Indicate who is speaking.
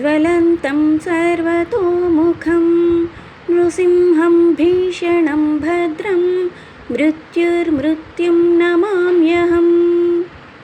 Speaker 1: ज्वलन्तं सर्वतोमुखं नृसिंहं भीषणं भद्रं मृत्युर्मृत्युं नमाम्यहम्